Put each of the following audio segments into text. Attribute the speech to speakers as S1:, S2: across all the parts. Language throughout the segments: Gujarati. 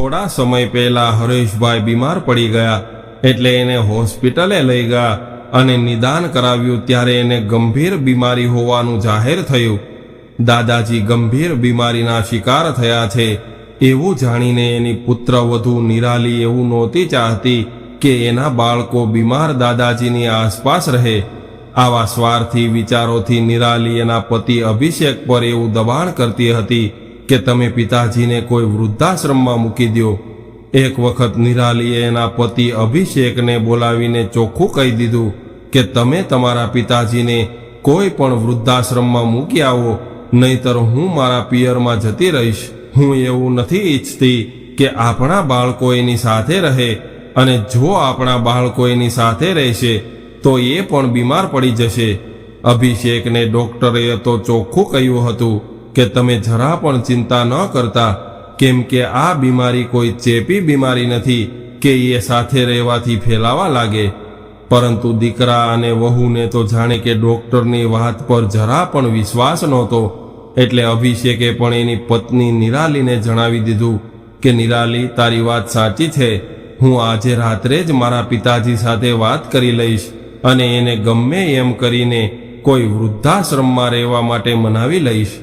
S1: થોડા સમય પહેલા હરેશભાઈ બીમાર પડી ગયા એટલે એને હોસ્પિટલે લઈ ગયા અને નિદાન કરાવ્યું ત્યારે એને ગંભીર બીમારી હોવાનું જાહેર થયું. દાદાજી ગંભીર બીમારીના શિકાર થયા છે. એવું જાણીને એની પુત્રવધુ નિરાલી એવું નહોતી ચાહતી કે એના બાળકો બીમાર દાદાજીની આસપાસ રહે. આવા સ્વાર્થી વિચારોથી નિરાલી એના પતિ અભિષેક પર એવું દબાણ કરતી હતી કે તમે પિતાજીને કોઈ વૃદ્ધાશ્રમમાં મૂકી દો એક વખત નિરાલીએ એના પતિ અભિષેકને બોલાવીને ચોખ્ખું કહી દીધું કે તમે તમારા પિતાજીને કોઈ પણ વૃદ્ધાશ્રમમાં મૂકી આવો, નહીતર હું મારા પિયરમાં જતી રહીશ. હું એવું નથી ઈચ્છતી કે આપણા બાળકો એની સાથે રહે અને જો આપણા બાળકો એની સાથે રહેશે, તો એ પણ બીમાર પડી જશે. અભિષેકને ડોક્ટરે તો ચોખ્ખું કહ્યું હતું. કે તમે જરા પણ ચિંતા ન કરતા, કેમ કે આ બીમારી કોઈ ચેપી બીમારી નથી કે એ સાથે રહેવાથી ફેલાવા લાગે. પરંતુ દીકરા અને વહુને તો જાણે કે ડોક્ટરની વાત પર જરા પણ વિશ્વાસ નહોતો, એટલે અભિષેકે પણ એની પત્ની નિરાલીને જણાવી દીધું કે, નિરાલી, તારી વાત સાચી છે. હું આજે રાત્રે જ મારા પિતાજી સાથે વાત કરી લઈશ અને એને ગમે એમ કરીને કોઈ વૃદ્ધાશ્રમમાં રહેવા માટે મનાવી લઈશ.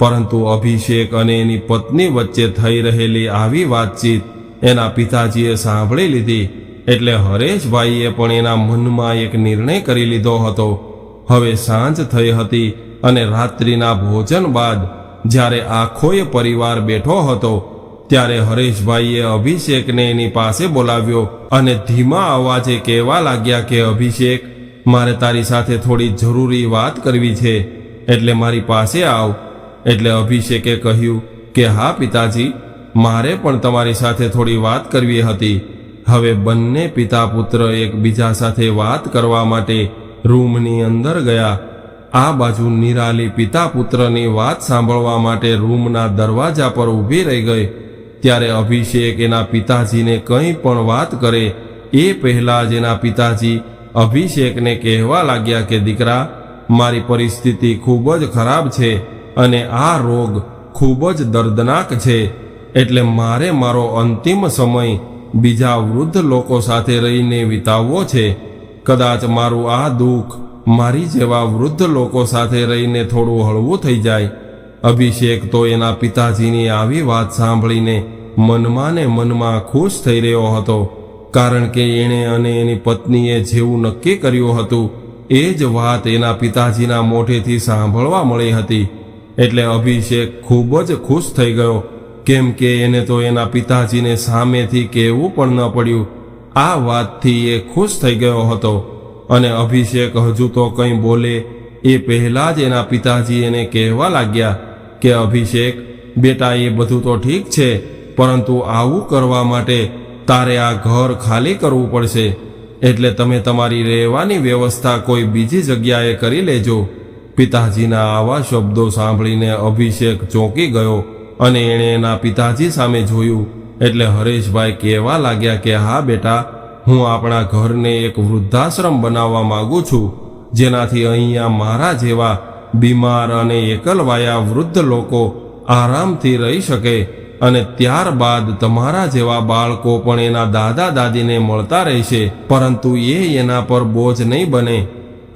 S1: પરંતુ અભિષેક અને એની પત્ની વચ્ચે થઈ રહેલી આવી વાતચીત એના પિતાજીએ સાંભળી લીધી. એટલે હરેશભાઈએ પણ એના મનમાં એક નિર્ણય કરી લીધો હતો. હવે સાંજ થઈ હતી અને રાત્રિના ભોજન બાદ જ્યારે આખોય પરિવાર બેઠો હતો, ત્યારે હરેશભાઈએ અભિષેકને એની પાસે બોલાવ્યો અને ધીમા અવાજે કહેવા લાગ્યા કે, અભિષેક, મારે તારી સાથે થોડી જરૂરી વાત કરવી છે. એટલે મારી પાસે આવ. એટલે અભિષેકે કહ્યું કે, હા, પિતાજી, મારે પણ તમારી સાથે થોડી વાત કરવી હતી. હવે બંને પિતા પુત્ર એકબીજા સાથે વાત કરવા માટે રૂમની અંદર ગયા. આ બાજુ નિરાલી પિતા પુત્રની વાત સાંભળવા માટે રૂમના દરવાજા પર ઊભી રહી ગઈ. ત્યારે અભિષેક એના પિતાજીને કંઈ પણ વાત કરે, એ પહેલા જ એના પિતાજી અભિષેકને કહેવા લાગ્યા કે, દીકરા, મારી પરિસ્થિતિ ખૂબ જ ખરાબ છે. અને આ રોગ ખૂબ જ દર્દનાક છે, એટલે મારે મારો અંતિમ સમય બીજા વૃદ્ધ લોકો સાથે રહીને વિતાવવો છે. કદાચ મારું આ દુઃખ મારી જેવા વૃદ્ધ લોકો સાથે રહીને થોડું હળવું થઈ જાય. અભિષેક તો એના પિતાજીની આવી વાત સાંભળીને મનમાં ને મનમાં ખુશ થઈ રહ્યો હતો, કારણ કે એણે અને એની પત્નીએ જેવું નક્કી કર્યું હતું, એ જ વાત એના પિતાજીના મોઢેથી સાંભળવા મળી હતી. એટલે અભિષેક ખૂબ જ ખુશ થઈ ગયો. કેમ કે એને તો એના પિતાજીને સામેથી કહેવું પણ ન પડ્યું. આ વાતથી એ ખુશ થઈ ગયો હતો. અને અભિષેક હજુ તો કંઈ બોલે, એ પહેલાં જ એના પિતાજી એને કહેવા લાગ્યા કે, અભિષેક, બેટા, એ બધું તો ઠીક છે, પરંતુ આવું કરવા માટે તારે આ ઘર ખાલી કરવું પડશે. એટલે તમે તમારી રહેવાની વ્યવસ્થા કોઈ બીજી જગ્યાએ કરી લેજો. પિતાજીના આવા શબ્દો સાંભળીને અભિષેક ચોંકી ગયો અને એણે એના પિતાજી સામે જોયું. એટલે હરેશભાઈ કહેવા લાગ્યા કે, હા બેટા, હું આપણા ઘરને એક વૃદ્ધાશ્રમ બનાવવા માંગુ છું, જેનાથી અહીંયા મારા જેવા બીમાર અને એકલવાયા વૃદ્ધ લોકો આરામથી રહી શકે અને ત્યારબાદ તમારા જેવા બાળકો પણ એના દાદા દાદીને મળતા રહેશે, પરંતુ એ એના પર બોજ નહીં બને.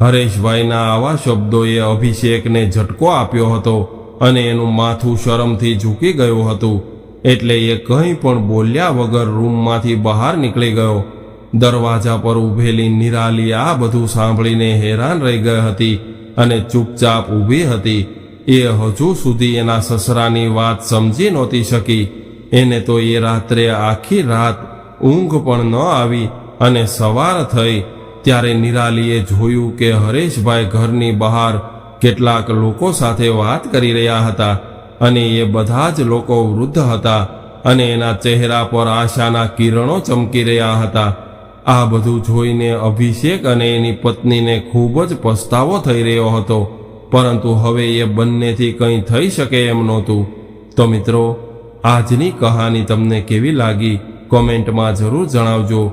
S1: હરેશભાઈના આવા શબ્દોએ અભિષેકને ઝટકો આપ્યો હતો અને એનું માથું શરમથી ઝૂકી ગયું હતું. એટલે એ કંઈ પણ બોલ્યા વગર રૂમમાંથી બહાર નીકળી ગયો. દરવાજા પર ઊભેલી નિરાલી આ બધું સાંભળીને હેરાન રહી ગઈ હતી અને ચૂપચાપ ઊભી હતી. એ હજુ સુધી એના સસરાની વાત સમજી નહોતી શકી. એને તો એ રાત્રે આખી રાત ઊંઘ પણ ન આવી અને સવાર થઈ ત્યારે નિરાલીએ જોયું કે હરેશભાઈ ઘરની બહાર કેટલાક લોકો સાથે વાત કરી રહ્યા હતા અને એ બધા જ લોકો વૃદ્ધ હતા અને એના ચહેરા પર આશાના કિરણો ચમકી રહ્યા હતા. આ બધું જોઈને અભિષેક અને એની પત્નીને ખૂબ જ પસ્તાવો થઈ રહ્યો હતો. પરંતુ હવે એ બંનેથી કંઈ થઈ શકે એમ નહોતું. તો મિત્રો, આજની કહાની તમને કેવી લાગી? કોમેન્ટમાં જરૂર જણાવજો.